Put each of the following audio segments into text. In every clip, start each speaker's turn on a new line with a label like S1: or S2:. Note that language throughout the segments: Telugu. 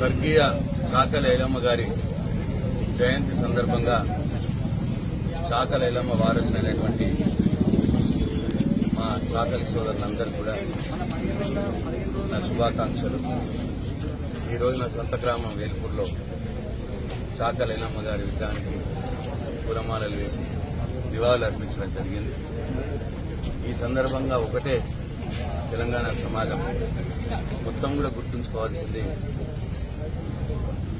S1: స్వర్గీయ చాకలైలమ్మ గారి జయంతి సందర్భంగా చాకలైలమ్మ ఐలమ్మ వారసులైనటువంటి మా చాకలి సోదరులందరూ కూడా నా శుభాకాంక్షలు. ఈరోజు నా సొంత గ్రామం వేల్పూర్లో చాకలైలమ్మ గారి విగ్రహానికి పూలమాలలు వేసి నివాళులు అర్పించడం జరిగింది. ఈ సందర్భంగా ఒకటే తెలంగాణ సమాజం మొత్తం కూడా గుర్తుంచుకోవాల్సింది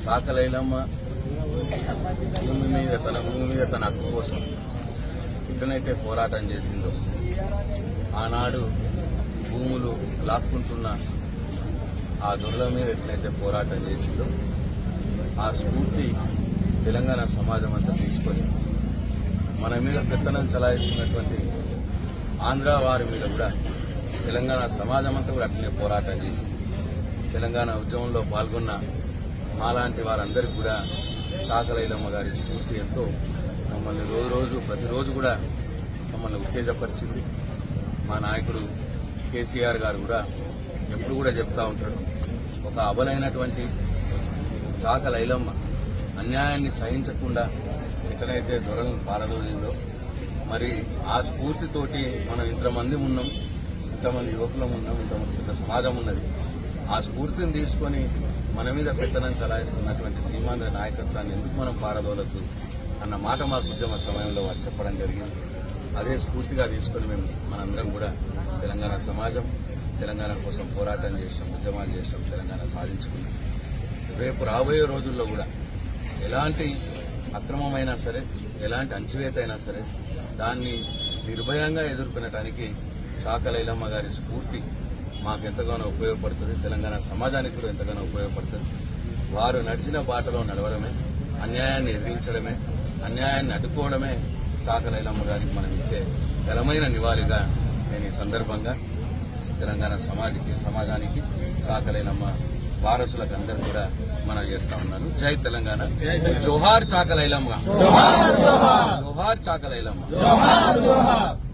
S1: చాకలైలమ్మ భూమి మీద తన భూమి మీద తన హక్కు కోసం ఎట్లనైతే పోరాటం చేసిందో ఆనాడు భూములు లాక్కుంటున్న ఆ దొరల మీద ఎట్లనైతే పోరాటం చేసిందో ఆ స్ఫూర్తి తెలంగాణ సమాజం అంతా తీసుకొని మన మీద పెత్తనం చలాయిస్తున్నటువంటి ఆంధ్ర వారి మీద కూడా తెలంగాణ సమాజం అంతా కూడా అట్లనే పోరాటం చేసింది. తెలంగాణ ఉద్యమంలో పాల్గొన్న మాలాంటి వారందరికీ కూడా చాకలైలమ్మ గారి స్ఫూర్తి ఎంతో మమ్మల్ని రోజు రోజు ప్రతిరోజు కూడా మమ్మల్ని ఉత్తేజపరిచింది. మా నాయకుడు కేసీఆర్ గారు కూడా ఎప్పుడు కూడా చెప్తా ఉంటాడు ఒక అబలైనటువంటి చాకలైలమ్మ అన్యాయాన్ని సహించకుండా ఎక్కడైతే దొరలను పారదోలిందో మరి ఆ స్ఫూర్తితోటి మనం ఇంతమంది ఉన్నాం ఇంతమంది యువకులం ఉన్నాం ఇంతమంది పెద్ద సమాజం ఉన్నది. ఆ స్ఫూర్తిని తీసుకొని మన మీద పెత్తనం చలాయిస్తున్నటువంటి సీమాంధ్ర నాయకత్వాన్ని ఎందుకు మనం పారదోలద్దు అన్న మాట మాకు ఉద్యమ సమయంలో వారు చెప్పడం జరిగింది. అదే స్ఫూర్తిగా తీసుకొని మేము మనందరం కూడా తెలంగాణ సమాజం తెలంగాణ కోసం పోరాటం చేసాం ఉద్యమాలు చేసాం తెలంగాణ సాధించుకున్నాం రేపు రాబోయే రోజుల్లో కూడా ఎలాంటి అక్రమమైనా సరే ఎలాంటి అంచివేత అయినా సరే దాన్ని నిర్భయంగా ఎదుర్కొనటానికి చాకలైలమ్మ గారి స్ఫూర్తి మాకు ఎంతగానో ఉపయోగపడుతుంది. తెలంగాణ సమాజానికి కూడా ఎంతగానో ఉపయోగపడుతుంది. వారు నడిచిన బాటలో నడవడమే అన్యాయాన్ని ఎదిరించడమే అన్యాయాన్ని అడ్డుకోవడమే చాకలైలమ్మ గారికి మనం ఇచ్చే ఘనమైన నివాళిగా నేను ఈ సందర్భంగా తెలంగాణ సమాజకి సమాజానికి చాకలైనమ్మ వారసులకు అందరూ కూడా మనం చేస్తా ఉన్నాను. జై తెలంగాణ. జోహార్ చాకలైలమ్మ జోహార్ చాకలైలమ్మ